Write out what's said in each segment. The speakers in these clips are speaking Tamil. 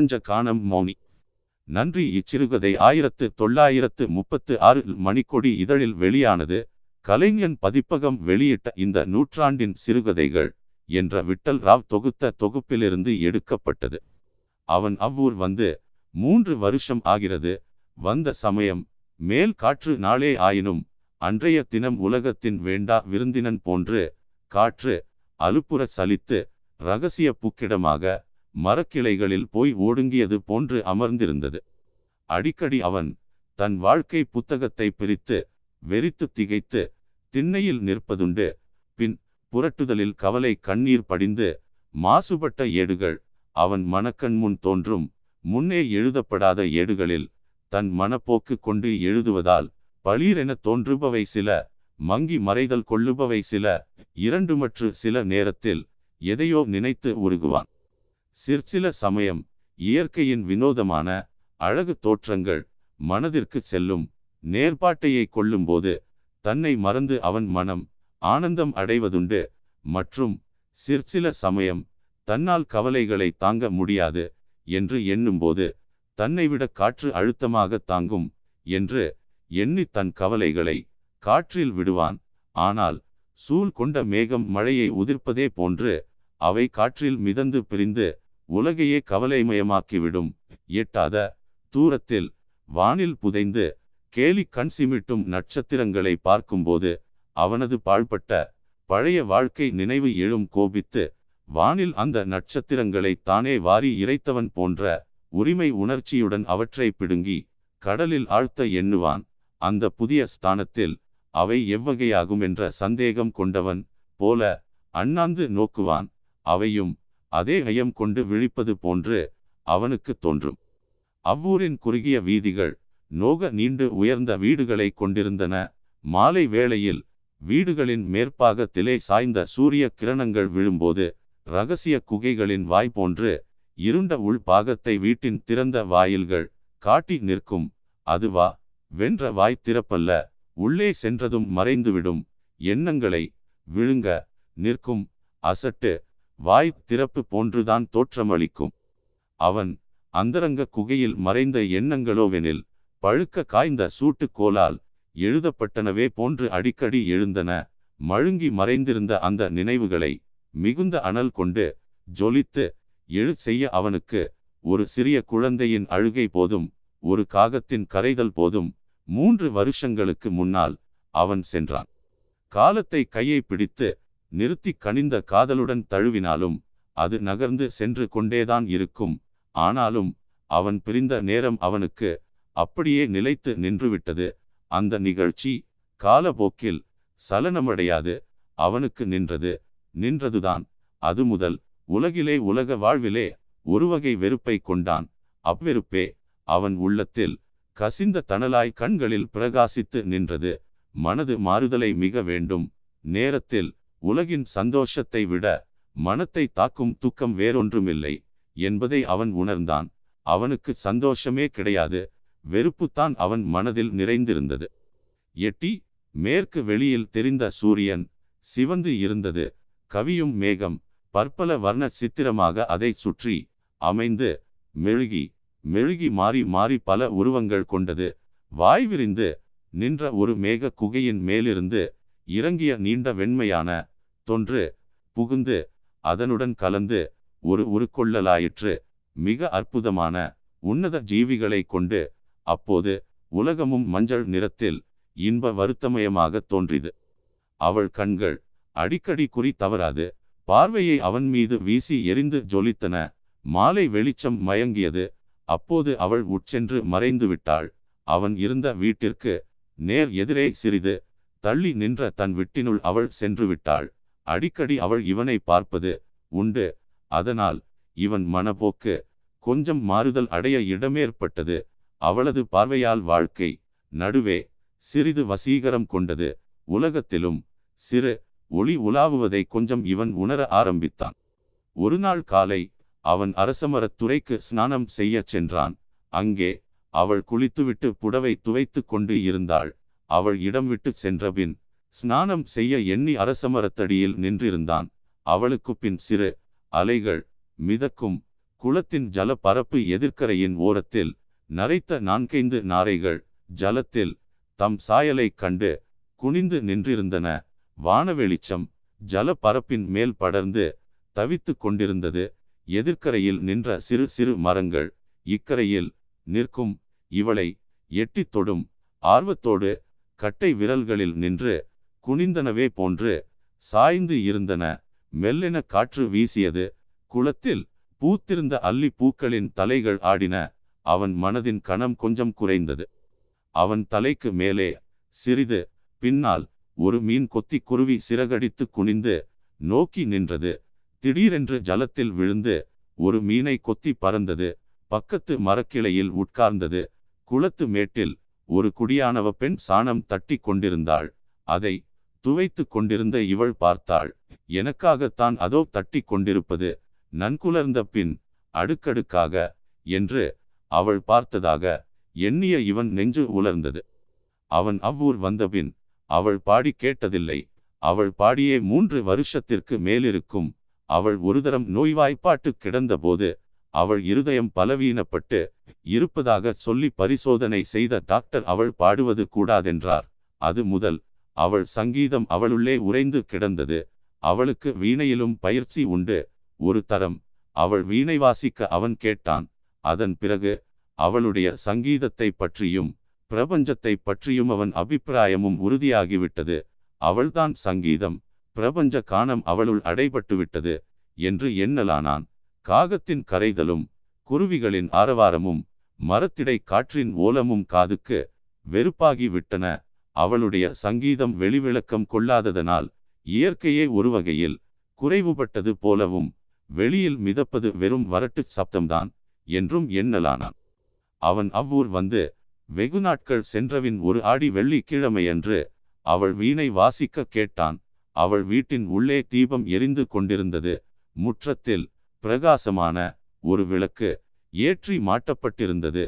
பிரபஞ்ச காணம் மௌனி. நன்றி. இச்சிறுகதை ஆயிரத்து தொள்ளாயிரத்து முப்பத்து ஆறு மணிக்கொடி இதழில் வெளியானது கலைஞன் பதிப்பகம் வெளியிட்ட இந்த நூற்றாண்டின் சிறுகதைகள் என்ற விட்டல் ராவ் தொகுத்த தொகுப்பிலிருந்து எடுக்கப்பட்டது. அவன் அவ்வூர் வந்து மூன்று வருஷம் ஆகிறது. வந்த சமயம் மேல் காற்று நாளே ஆயினும் அன்றைய தினம் உலகத்தின் வேண்டா விருந்தினன் போன்று காற்று அலுப்புற சலித்து ரகசிய புக்கிடமாக மரக்கிளைகளில் போய் ஓடுங்கியது போன்று அமர்ந்திருந்தது. அடிக்கடி அவன் தன் வாழ்க்கை புத்தகத்தை பிரித்து வெறித்து திகைத்து திண்ணையில் நிற்பதுண்டு. பின் புரட்டுதலில் கவலை கண்ணீர் படிந்து மாசுபட்ட ஏடுகள் அவன் மனக்கண் முன் தோன்றும். முன்னே எழுதப்படாத ஏடுகளில் தன் மனப்போக்கு கொண்டு எழுதுவதால் பளீரென தோன்றுபவை சில மங்கி மறைதல் கொள்ளுபவை சில இரண்டுமற்று சில நேரத்தில் எதையோ நினைத்து உருகுவான். சிற்சில சமயம் இயற்கையின் வினோதமான அழகு தோற்றங்கள் மனதிற்கு செல்லும் நேர்பாட்டையை கொள்ளும்போது தன்னை மறந்து அவன் மனம் ஆனந்தம் அடைவதுண்டு மற்றும் சிற்சில சமயம் தன்னால் கவலைகளை தாங்க முடியாது என்று எண்ணும்போது தன்னை விட காற்று அழுத்தமாக தாங்கும் என்று எண்ணி தன் கவலைகளை காற்றில் விடுவான். ஆனால் சூழ் கொண்ட மேகம் மழையை உதிர்ப்பதே போன்று அவை காற்றில் மிதந்து பிரிந்து உலகையே கவலைமயமாக்கிவிடும். எட்டாத தூரத்தில் வானில் புதைந்து கேலி கண் சிமிட்டும் நட்சத்திரங்களை பார்க்கும்போது அவனது பாழ்பட்ட பழைய வாழ்க்கை நினைவு எழும் கோபித்து வானில் அந்த நட்சத்திரங்களை தானே வாரி இறைத்தவன் போன்ற உரிமை உணர்ச்சியுடன் அவற்றை பிடுங்கி கடலில் ஆழ்த்த எண்ணுவான். அந்த புதிய ஸ்தானத்தில் அவை எவ்வகையாகும் என்ற சந்தேகம் கொண்டவன் போல அண்ணாந்து நோக்குவான். அவையும் அதே ஐயம் கொண்டு விழிப்பது போன்று அவனுக்கு தோன்றும். அவ்வூரின் குறுகிய வீதிகள் நோக நீண்டு உயர்ந்த வீடுகளை கொண்டிருந்தன. மாலை வேளையில் வீடுகளின் மேற்பாகத்திலே சாய்ந்த சூரிய கிரணங்கள் விழும்போது ரகசிய குகைகளின் வாய் போன்று இருண்ட உள்பாகத்தை வீட்டின் திறந்த வாயில்கள் காட்டி நிற்கும். அதுவா வென்ற வாய் திறப்பல்ல உள்ளே சென்றதும் மறைந்துவிடும். எண்ணங்களை விழுங்க நிற்கும். அசட்டு வாய் திறப்பு போன்றுதான் தோற்றமளிக்கும். அவன் அந்தரங்க குகையில் மறைந்த எண்ணங்களோவெனில் பழுக்க காய்ந்த சூட்டுக்கோலால் எழுதப்பட்டனவே போன்று அடிக்கடி எழுந்தன. மழுங்கி மறைந்திருந்த அந்த நினைவுகளை மிகுந்த அனல் கொண்டு ஜொலித்து எழு செய்ய அவனுக்கு ஒரு சிறிய குழந்தையின் அழுகை போதும் ஒரு காகத்தின் கரைதல் போதும் மூன்று வருஷங்களுக்கு முன்னால் அவன் சென்றான். காலத்தை கையை பிடித்து நிறுத்தி கனிந்த காதலுடன் தழுவினாலும் அது நகர்ந்து சென்று கொண்டேதான் இருக்கும். ஆனாலும் அவன் பிரிந்த நேரம் அவனுக்கு அப்படியே நிலைத்து நின்றுவிட்டது. அந்த நிகழ்ச்சி காலப்போக்கில் சலனமடையாது. அவனுக்கு நின்றது நின்றதுதான். அது முதல் உலகிலே உலக வாழ்விலே ஒருவகை வெறுப்பை கொண்டான். அவ்வெறுப்பே அவன் உள்ளத்தில் கசிந்த தணலாய் கண்களில் பிரகாசித்து நின்றது. மனது மாறுதலை மிக வேண்டும். நேரத்தில் உலகின் சந்தோஷத்தை விட மனத்தை தாக்கும் துக்கம் வேறொன்றுமில்லை என்பதை அவன் உணர்ந்தான். அவனுக்கு சந்தோஷமே கிடையாது வெறுப்புத்தான் அவன் மனதில் நிறைந்திருந்தது. எட்டி மேற்கு வெளியில் தெரிந்த சூரியன் சிவந்து இருந்தது. கவியும் மேகம் பற்பல வர்ண சித்திரமாக அதை சுற்றி அமைந்து மெழுகி மெழுகி மாறி மாறி பல உருவங்கள் கொண்டது. வாய்விரிந்து நின்ற ஒரு மேக குகையின் மேலிருந்து இறங்கிய நீண்ட வெண்மையான தொன்று புகுந்து அதனுடன் கலந்து ஒரு உருக்கொள்ளலாயிற்று. மிக அற்புதமான உன்னத ஜீவிகளை கொண்டு அப்போது உலகமும் மஞ்சள் நிறத்தில் இன்ப வருத்தமயமாக தோன்றிது அவள் கண்கள் அடிக்கடி குறி தவறாது. பார்வையை அவன் மீது வீசி எரிந்து ஜொலித்தன. மாலை வெளிச்சம் மயங்கியது. அப்போது அவள் உட்சென்று மறைந்து விட்டாள். அவன் இருந்த வீட்டிற்கு நேர் எதிரே சிறிது தள்ளி நின்ற தன் விட்டினுள் அவள் சென்று விட்டாள். அடிக்கடி அவள் இவனை பார்ப்பது உண்டு. அதனால் இவன் மனப்போக்கு கொஞ்சம் மாறுதல் அடைய இடமேற்பட்டது. அவளது பார்வையால் வாழ்க்கை நடுவே சிறிது வசீகரம் கொண்டது. உலகத்திலும் சிறு ஒளி உலாவுவதை கொஞ்சம் இவன் உணர ஆரம்பித்தான். ஒரு நாள் காலை அவன் அரசமரத் துறைக்கு ஸ்நானம் செய்யச் சென்றான். அங்கே அவள் குளித்துவிட்டு புடவை துவைத்து கொண்டு இருந்தாள். அவள் இடம் விட்டு சென்றபின் ஸ்நானம் செய்ய எண்ணி அரசமரத்தடியில் நின்றிருந்தான். அவளுக்கு பின் சிறு அலைகள் மிதக்கும். குளத்தின் ஜல பரப்பு எதிர்க்கரையின் ஓரத்தில் நரைத்த நான்கைந்து நாரைகள் ஜலத்தில் தம் சாயலைக் கண்டு குனிந்து நின்றிருந்தன. வானவெளிச்சம் ஜல பரப்பின் மேல் படர்ந்து தவித்து கொண்டிருந்தது. எதிர்க்கரையில் நின்ற சிறு சிறு மரங்கள் இக்கரையில் நிற்கும். இவளை எட்டித் தொடும் ஆர்வத்தோடு கட்டை விரல்களில் நின்று குனிந்தனவே போன்று சாய்ந்து இருந்தன. மெல்லென காற்று வீசியது. குளத்தில் பூத்திருந்த அல்லி பூக்களின் தலைகள் ஆடின. அவன் மனதின் கணம் கொஞ்சம் குறைந்தது. அவன் தலைக்கு மேலே சிறிது பின்னால் ஒரு மீன் கொத்தி குருவி சிறகடித்து குனிந்து நோக்கி நின்றது. திடீரென்று ஜலத்தில் விழுந்து ஒரு மீனை கொத்தி பறந்தது. பக்கத்து மரக்கிளையில் உட்கார்ந்தது. குளத்து மேட்டில் ஒரு குடியானவ பெண் சாணம் தட்டி கொண்டிருந்தாள். அதை துவைத்து கொண்டிருந்த இவள் பார்த்தாள். எனக்காகத்தான் அதோ தட்டி கொண்டிருப்பது நன்குலர்ந்த பின் அடுக்கடுக்காக என்று அவள் பார்த்ததாக எண்ணிய இவன் நெஞ்சு உலர்ந்தது. அவன் அவ்வூர் வந்தபின் அவள் பாடி கேட்டதில்லை. அவள் பாடியே மூன்று வருஷத்திற்கு மேலிருக்கும். அவள் ஒருதரம் நோய்வாய்ப்பாட்டு கிடந்தபோது அவள் இருதயம் பலவீனப்பட்டு இருப்பதாக சொல்லி பரிசோதனை செய்த டாக்டர் அவள் பாடுவது கூடாதென்றார். அது முதல். அவள் சங்கீதம் அவளுள்ளே உறைந்து கிடந்தது. அவளுக்கு வீணையிலும் பயிற்சி உண்டு. ஒரு தரம். அவள் வீணை வாசிக்க அவன் கேட்டான். அதன் பிறகு அவளுடைய சங்கீதத்தை பற்றியும் பிரபஞ்சத்தை பற்றியும் அவன் அபிப்பிராயமும் உறுதியாகிவிட்டது. அவள்தான் சங்கீதம். பிரபஞ்ச காணம் அவளுள் அடைபட்டு விட்டது என்று எண்ணலானான். காகத்தின் கரைதலும் குருவிகளின் ஆரவாரமும் மரத்திடை காற்றின் ஓலமும் காதுக்கு வெறுப்பாகி விட்டன அவளுடைய சங்கீதம் வெளிவிளக்கம் கொள்ளாததனால் இயற்கையே ஒரு வகையில் குறைவுபட்டது போலவும் வெளியில் மிதப்பது வெறும் வரட்டு சப்தம்தான் என்றும் எண்ணலானான். அவன் அவ்வூர் வந்து வெகு நாட்கள் சென்றவின் ஒரு ஆடி வெள்ளிக்கிழமையன்று அவள் வீணை வாசிக்க கேட்டான். அவள் வீட்டின் உள்ளே தீபம் எரிந்து கொண்டிருந்தது. முற்றத்தில் பிரகாசமான ஒரு விளக்கு ஏற்றி மாட்டப்பட்டிருந்தது.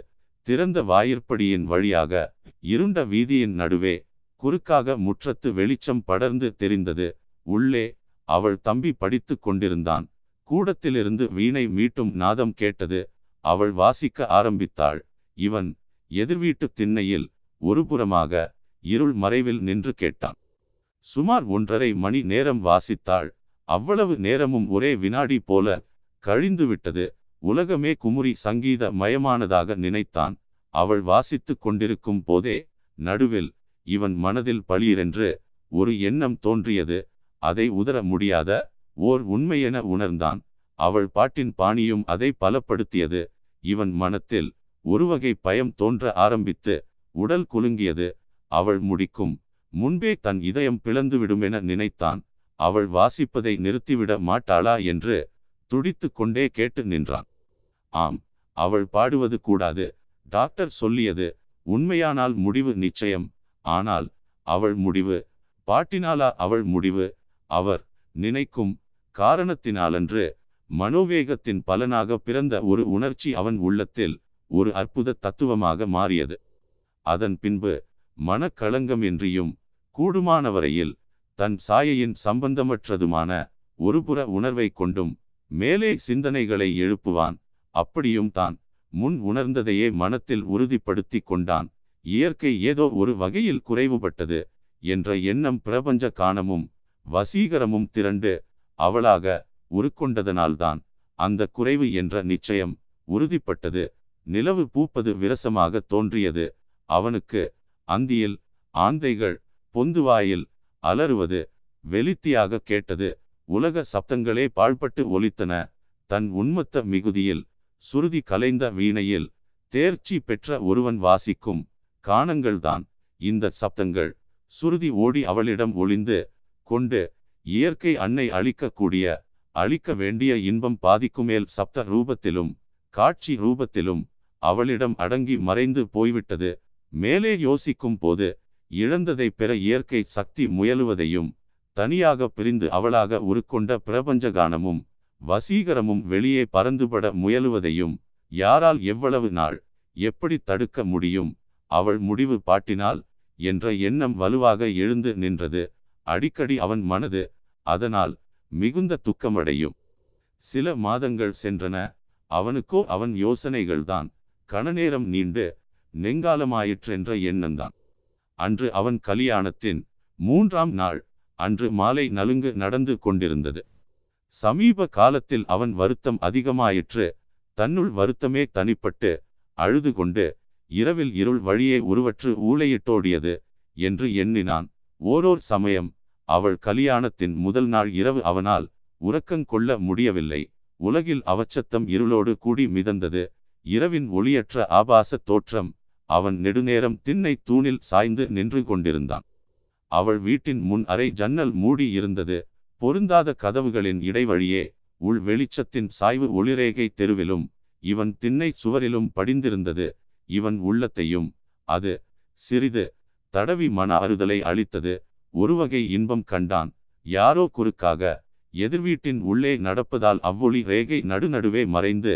திறந்த வாயிற்படியின் வழியாக இருண்ட வீதியின் நடுவே குறுக்காக முற்றத்து வெளிச்சம் படர்ந்து தெரிந்தது. உள்ளே அவள் தம்பி படித்து கொண்டிருந்தான். கூடத்திலிருந்து வீணை மீட்டும் நாதம் கேட்டது. அவள் வாசிக்க ஆரம்பித்தாள். இவன் எதிர்வீட்டு திண்ணையில் ஒருபுறமாக இருள் மறைவில் நின்று கேட்டான். சுமார் ஒன்றரை மணி நேரம் வாசித்தாள். அவ்வளவு நேரமும் ஒரே வினாடி போல கழிந்து விட்டது உலகமே குமுறி சங்கீத மயமானதாக நினைத்தான். அவள் வாசித்து கொண்டிருக்கும் போதே நடுவில் இவன் மனதில் பளிரென்று ஒரு எண்ணம் தோன்றியது அதை உதர முடியாத ஓர் உண்மையென உணர்ந்தான். அவள் பாட்டின் பாணியும் அதை பலப்படுத்தியது. இவன் மனத்தில் ஒருவகை பயம் தோன்ற ஆரம்பித்து உடல் குலுங்கியது. அவள் முடிக்கும் முன்பே தன் இதயம் பிளந்துவிடுமென நினைத்தான். அவள் வாசிப்பதை நிறுத்திவிட மாட்டாளா என்று துடித்து கொண்டே கேட்டு நின்றான். ஆம் அவள் பாடுவது கூடாது. டாக்டர் சொல்லியது உண்மையானால் முடிவு நிச்சயம். ஆனால் அவள் முடிவு பாட்டினாலா அவள் முடிவு. அவர் நினைக்கும் காரணத்தினாலன்று மனோவேகத்தின் பலனாக பிறந்த ஒரு உணர்ச்சி அவன் உள்ளத்தில் ஒரு அற்புத தத்துவமாக மாறியது. அதன் பின்பு மனக்களங்கம் என்றியும் கூடுமானவரையில் தன் சாயையின் சம்பந்தமற்றதுமான ஒருபுற உணர்வை கொண்டும் மேலே சிந்தனைகளை எழுப்புவான். அப்படியும் தான் முன் உணர்ந்ததையே மனத்தில் உறுதிப்படுத்தி கொண்டான். இயற்கை ஏதோ ஒரு வகையில் குறைவுபட்டது என்ற எண்ணம் பிரபஞ்ச காணமும் வசீகரமும் திரண்டு அவளாக உருக்கொண்டதனால்தான் அந்த குறைவு என்ற நிச்சயம் உறுதிப்பட்டது. நிலவு பூப்பது விரசமாக தோன்றியது. அவனுக்கு அந்தியில் ஆந்தைகள் பொந்துவாயில் அலறுவது வெளித்தியாக கேட்டது. உலக சப்தங்களே பாழ்பட்டு ஒலித்தன. தன் உன்மத்த மிகுதியில் சுருதி கலைந்த வீணையில் தேர்ச்சி பெற்ற ஒருவன் வாசிக்கும் காணங்கள்தான். இந்த சப்தங்கள் சுருதி ஓடி அவளிடம் ஒளிந்து கொண்டு இயற்கை அன்னை அளிக்கக்கூடிய அளிக்க வேண்டிய இன்பம் பாதிக்குமேல் சப்த ரூபத்திலும் காட்சி ரூபத்திலும் அவளிடம் அடங்கி மறைந்து போய்விட்டது. மேலே யோசிக்கும் போது இழந்ததை பெற இயற்கை சக்தி முயலுவதையும் தனியாக பிரிந்து அவளாக உருக்கொண்ட பிரபஞ்சகானமும் வசீகரமும் வெளியே பறந்துபட முயலுவதையும் யாரால் எவ்வளவு நாள் எப்படி தடுக்க முடியும்? அவள் முடிவு பாட்டினால்? என்ற எண்ணம் வலுவாக எழுந்து நின்றது. அடிக்கடி அவன் மனது அதனால் மிகுந்த துக்கமடையும். சில மாதங்கள் சென்றன. அவனுக்கோ அவன் யோசனைகள்தான். கணநேரம் நீண்டு நெங்காலமாயிற்றென்ற எண்ணம்தான். அன்று அவன் கலியாணத்தின் மூன்றாம் நாள் அன்று மாலை நலுங்கு நடந்து கொண்டிருந்தது. சமீப காலத்தில் அவன் வருத்தம் அதிகமாயிற்று. தன்னுள் வருத்தமே தனிப்பட்டு அழுது கொண்டு இரவில் இருள் வழியே உருவற்று ஊளையிட்டோடியது என்று எண்ணினான். ஓரோர் சமயம் அவள் கலியாணத்தின் முதல் நாள் இரவு அவனால் உறக்கங்கொள்ள முடியவில்லை. உலகில் அவச்சத்தம் இருளோடு கூடி மிதந்தது. இரவின் ஒளியற்ற ஆபாச தோற்றம் அவன் நெடுநேரம் திண்ணை தூணில் சாய்ந்து நின்று கொண்டிருந்தான். அவள் வீட்டின் முன் அறை ஜன்னல் மூடி இருந்தது. பொருந்தாத கதவுகளின் இடைவழியே உள் வெளிச்சத்தின் சாய்வு ஒளிரேகை தெருவிலும் இவன் திண்ணை சுவரிலும் படிந்திருந்தது. இவன் உள்ளத்தையும் அது சிறிது தடவி மன அறுதலை அளித்தது. ஒருவகை இன்பம் கண்டான். யாரோ குறுக்காக எதிர்வீட்டின் உள்ளே நடப்பதால் அவ்வொளி ரேகை நடுநடுவே மறைந்து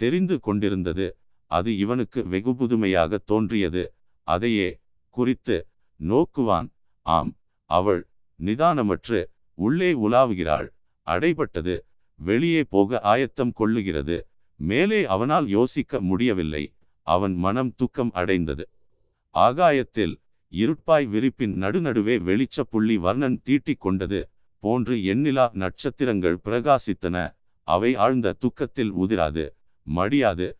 தெரிந்து கொண்டிருந்தது. அது இவனுக்கு வெகு புதுமையாக தோன்றியது. அதையே குறித்து நோக்குவான். ஆம் அவள் நிதானமற்று உள்ளே உலாவுகிறாள். அடைபட்டது. வெளியே போக ஆயத்தம் கொள்ளுகிறது. மேலே அவனால் யோசிக்க முடியவில்லை. அவன் மனம் துக்கம் அடைந்தது. ஆகாயத்தில் இருட்பாய் விரிப்பின் நடுநடுவே வெளிச்ச புள்ளி வர்ணன் தீட்டிக் கொண்டது போன்று எண்ணிலா நட்சத்திரங்கள் பிரகாசித்தன. அவை ஆழ்ந்த துக்கத்தில் உதிராது மடியாது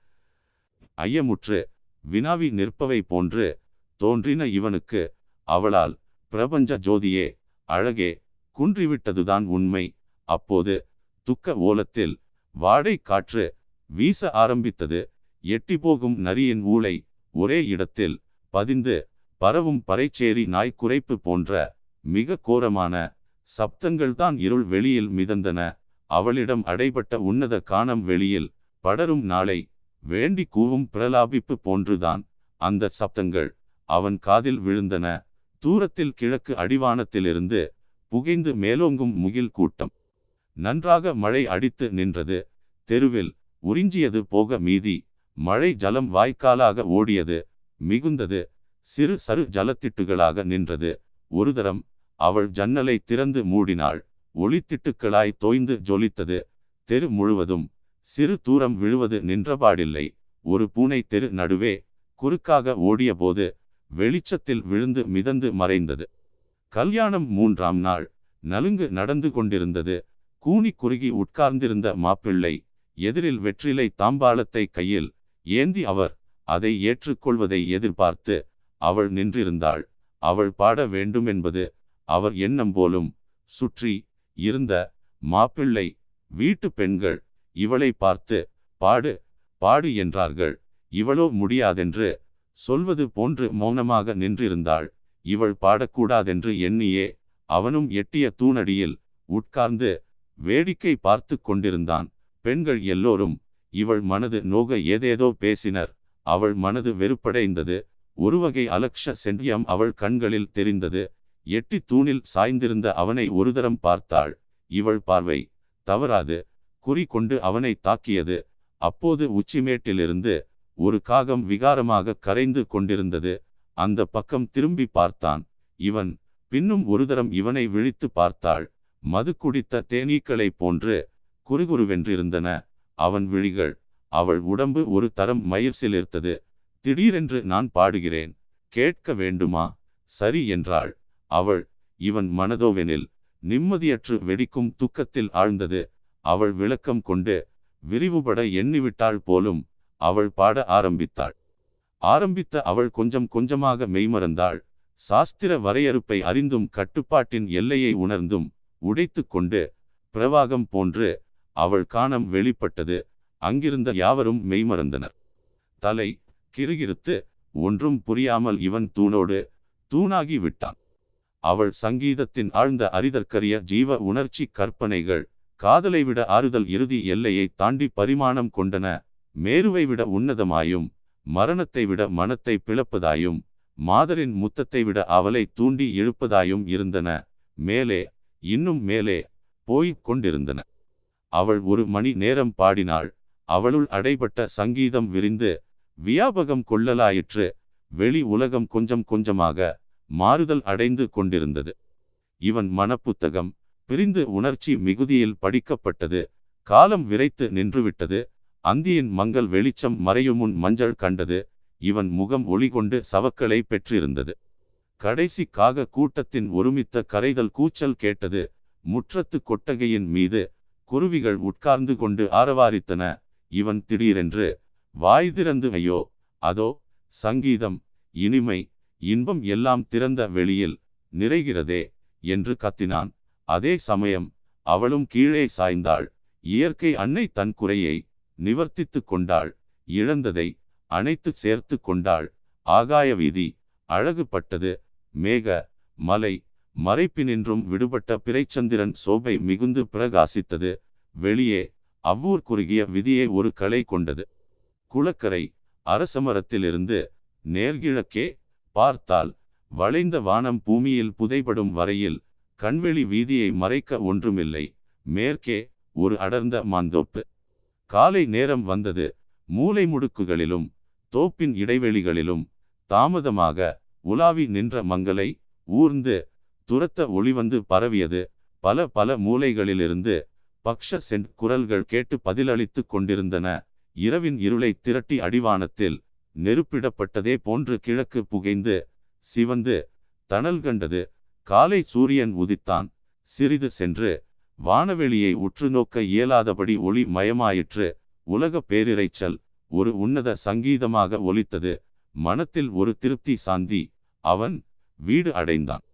ஐயமுற்று வினாவி நிற்பவை போன்று தோன்றின இவனுக்கு. அவளால் பிரபஞ்ச ஜோதியே அழகே குன்றிவிட்டதுதான் உண்மை. அப்போது துக்க ஓலத்தில் வாடை காற்று வீச ஆரம்பித்தது. எட்டி போகும் நரியின் ஊளை ஒரே இடத்தில் பதிந்து பரவும் பறைச்சேரி நாய் குறைப்பு போன்ற மிக கோரமான சப்தங்கள்தான் இருள் வெளியில் மிதந்தன. அவளிடம் அடைபட்ட உன்னத காணம் வெளியில் படரும் நாளை வேண்டி கூவும் பிரலாபிப்பு போன்றுதான் அந்த சப்தங்கள். அவன் காதில் விழுந்தன. தூரத்தில் கிழக்கு அடிவானத்திலிருந்து புகைந்து மேலோங்கும் முகில் கூட்டம். நன்றாக மழை அடித்து நின்றது. தெருவில் உறிஞ்சியது போக மீதி மழை ஜலம் வாய்க்காலாக ஓடியது மிகுந்தது. சிறு சரு ஜலத்திட்டுகளாக நின்றது. ஒரு தரம் அவள் ஜன்னலை திறந்து மூடினாள். ஒளித்திட்டுக்களாய் தோய்ந்து ஜொலித்தது. தெரு முழுவதும் சிறு தூரம் விழுவது நின்றபாடில்லை. ஒரு பூனை தெரு நடுவே குறுக்காக ஓடியபோது வெளிச்சத்தில் விழுந்து மிதந்து மறைந்தது. கல்யாணம் மூன்றாம் நாள் நலுங்கு நடந்து கொண்டிருந்தது. கூனி குறுகி உட்கார்ந்திருந்த மாப்பிள்ளை எதிரில் வெற்றிலை தாம்பாளத்தை கையில் ஏந்தி அவர் அதை ஏற்றுக்கொள்வதை எதிர்பார்த்து அவள் நின்றிருந்தாள். அவள் பாட வேண்டுமென்பது அவர் எண்ணம் போலும் சுற்றி இருந்த மாப்பிள்ளை வீட்டு பெண்கள் இவளை பார்த்து பாடு பாடு என்றார்கள். இவளோ முடியாதென்று சொல்வது போன்று மௌனமாக நின்றிருந்தாள். இவள் பாடக்கூடாதென்று எண்ணியே அவனும் எட்டிய தூணடியில் உட்கார்ந்து வேடிக்கை பார்த்து கொண்டிருந்தான். பெண்கள் எல்லோரும் இவள் மனது நோக ஏதேதோ பேசினர். அவள் மனது வெறுப்படைந்தது. ஒருவகை அலக்ஷ சென்றியம் அவள் கண்களில் தெரிந்தது. எட்டி தூணில் சாய்ந்திருந்த அவனை ஒருதரம் பார்த்தாள். இவள் பார்வை தவறாது. குறி கொண்டு அவனை தாக்கியது. அப்போது உச்சிமேட்டிலிருந்து ஒரு காகம் விகாரமாக கரைந்து கொண்டிருந்தது. அந்த பக்கம் திரும்பி பார்த்தான். இவன் பின்னும் ஒருதரம் இவனை விழித்து பார்த்தாள். மது குடித்த தேனீக்களை போன்று குறுகுருவென்றிருந்தன அவன் விழிகள் அவள் உடம்பு ஒரு தரம் மயிர்சிலிர்த்தது திடீரென்று நான் பாடுகிறேன். கேட்க வேண்டுமா? சரி என்றாள். அவள் இவன் மனதோவெனில் நிம்மதியற்று வெடிக்கும் துக்கத்தில் ஆழ்ந்தது. அவள் விளக்கம் கொண்டு விரிவுபட எண்ணிவிட்டாள் போலும் அவள் பாட ஆரம்பித்தாள். ஆரம்பித்த அவள் கொஞ்சம் கொஞ்சமாக மெய்மறந்தாள். சாஸ்திர வரையறுப்பை அறிந்தும் கட்டுப்பாட்டின் எல்லையை உணர்ந்தும் உடைத்து கொண்டு பிரவாகம் போன்று அவள் காணம் வெளிப்பட்டது. அங்கிருந்த யாவரும் மெய்மறந்தனர். தலை கிருகிருத்து ஒன்றும் புரியாமல் இவன் தூணோடு தூணாகி விட்டான். அவள் சங்கீதத்தின் ஆழ்ந்த அரிதற்கரிய ஜீவ உணர்ச்சி கற்பனைகள் காதலை விட ஆறுதல் இறுதி எல்லையை தாண்டி பரிமாணம் கொண்டன. மேருவை விட உன்னதமாயும் மரணத்தை விட மனத்தை பிளப்பதாயும் மாதரின் முத்தத்தை விட அவளை தூண்டி இழுப்பதாயும் இருந்தன. மேலே இன்னும் மேலே போய்க் கொண்டிருந்தன. அவள் ஒரு மணி நேரம் பாடினாள். அவளுள் அடைபட்ட சங்கீதம் விரிந்து வியாபகம் கொள்ளலாயிற்று. வெளி உலகம் கொஞ்சம் கொஞ்சமாக மாறுதல் அடைந்து கொண்டிருந்தது. இவன் மனப்புத்தகம் பிரிந்து உணர்ச்சி மிகுதியில் படிக்கப்பட்டது காலம் விரைத்து நின்றுவிட்டது. அந்தியின் மங்கள் வெளிச்சம் மறையுமுன் மஞ்சள் கண்டது. இவன் முகம் ஒளி கொண்டு சவக்களை பெற்றிருந்தது. கடைசி காக கூட்டத்தின் ஒருமித்த கரைதல் கூச்சல் கேட்டது. முற்றத்து கொட்டகையின் மீது குருவிகள் உட்கார்ந்து கொண்டு ஆரவாரித்தன. இவன் திடீரென்று வாய் திறந்து ஐயோ அதோ சங்கீதம் இனிமை இன்பம் எல்லாம் திறந்த வெளியில் நிறைகிறதே என்று கத்தினான். அதே சமயம் அவளும் கீழே சாய்ந்தாள். இயற்கை அன்னை தன் குறையை நிவர்த்தித்து கொண்டாள். இழந்ததை அனைத்து சேர்த்து கொண்டாள். ஆகாய வீதி அழகுபட்டது. மேக மலை மறைப்பினின்றும் விடுபட்ட பிறைச்சந்திரன் சோபை மிகுந்து பிரகாசித்தது. வெளியே அவ்வூர் குறுகிய விதியை ஒரு கலை கொண்டது. குளக்கரை அரசமரத்திலிருந்து நேர்கிழக்கே பார்த்தால் வளைந்த வானம் பூமியில் புதைபடும் வரையில் கண்வெளி வீதியை மறைக்க ஒன்றுமில்லை. மேற்கே ஒரு அடர்ந்த மாந்தோப்பு. காலை நேரம் வந்தது. மூலை முடுக்குகளிலும் தோப்பின் இடைவெளிகளிலும் தாமதமாக உலாவி நின்ற மங்களை ஊர்ந்து துரத்த ஒளிவந்து பரவியது. பல பல மூலைகளிலிருந்து பக்ஷ சென் குரல்கள் கேட்டு பதிலளித்து கொண்டிருந்தன. இரவின் இருளை திரட்டி அடிவானத்தில் நெருப்பிடப்பட்டதே போன்று கிழக்கு புகைந்து சிவந்து தணல் கண்டது. காலை சூரியன் உதித்தான். சிறிது சென்று வானவெளியை உற்று நோக்க இயலாதபடி ஒளி மயமாயிற்று. உலக பேரிரைச்சல் ஒரு உன்னத சங்கீதமாக ஒலித்தது. மனத்தில் ஒரு திருப்தி சாந்தி. அவன் வீடு அடைந்தான்.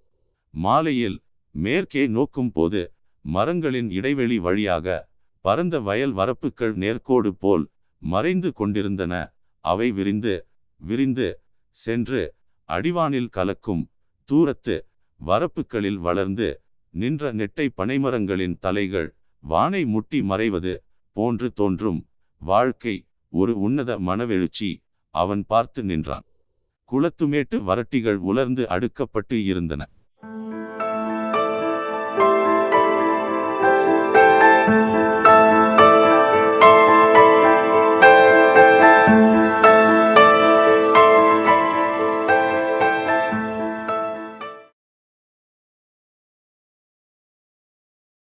மாலையில் மேற்கே நோக்கும் போது மரங்களின் இடைவெளி வழியாக பரந்த வயல் வரப்புகள் நேர்கோடு போல் மறைந்து கொண்டிருந்தன. அவை விரிந்து விரிந்து சென்று அடிவானில் கலக்கும் தூரத்து வரப்புகளில் வளர்ந்து நின்ற நெட்டை பனைமரங்களின் தலைகள் வானை முட்டி மறைவது போன்று தோன்றும். வாழ்க்கை ஒரு உன்னத மனவெழுச்சி. அவன் பார்த்து நின்றான். குளத்துமேட்டு வரட்டிகள் உலர்ந்து அடுக்கப்பட்டு இருந்தன.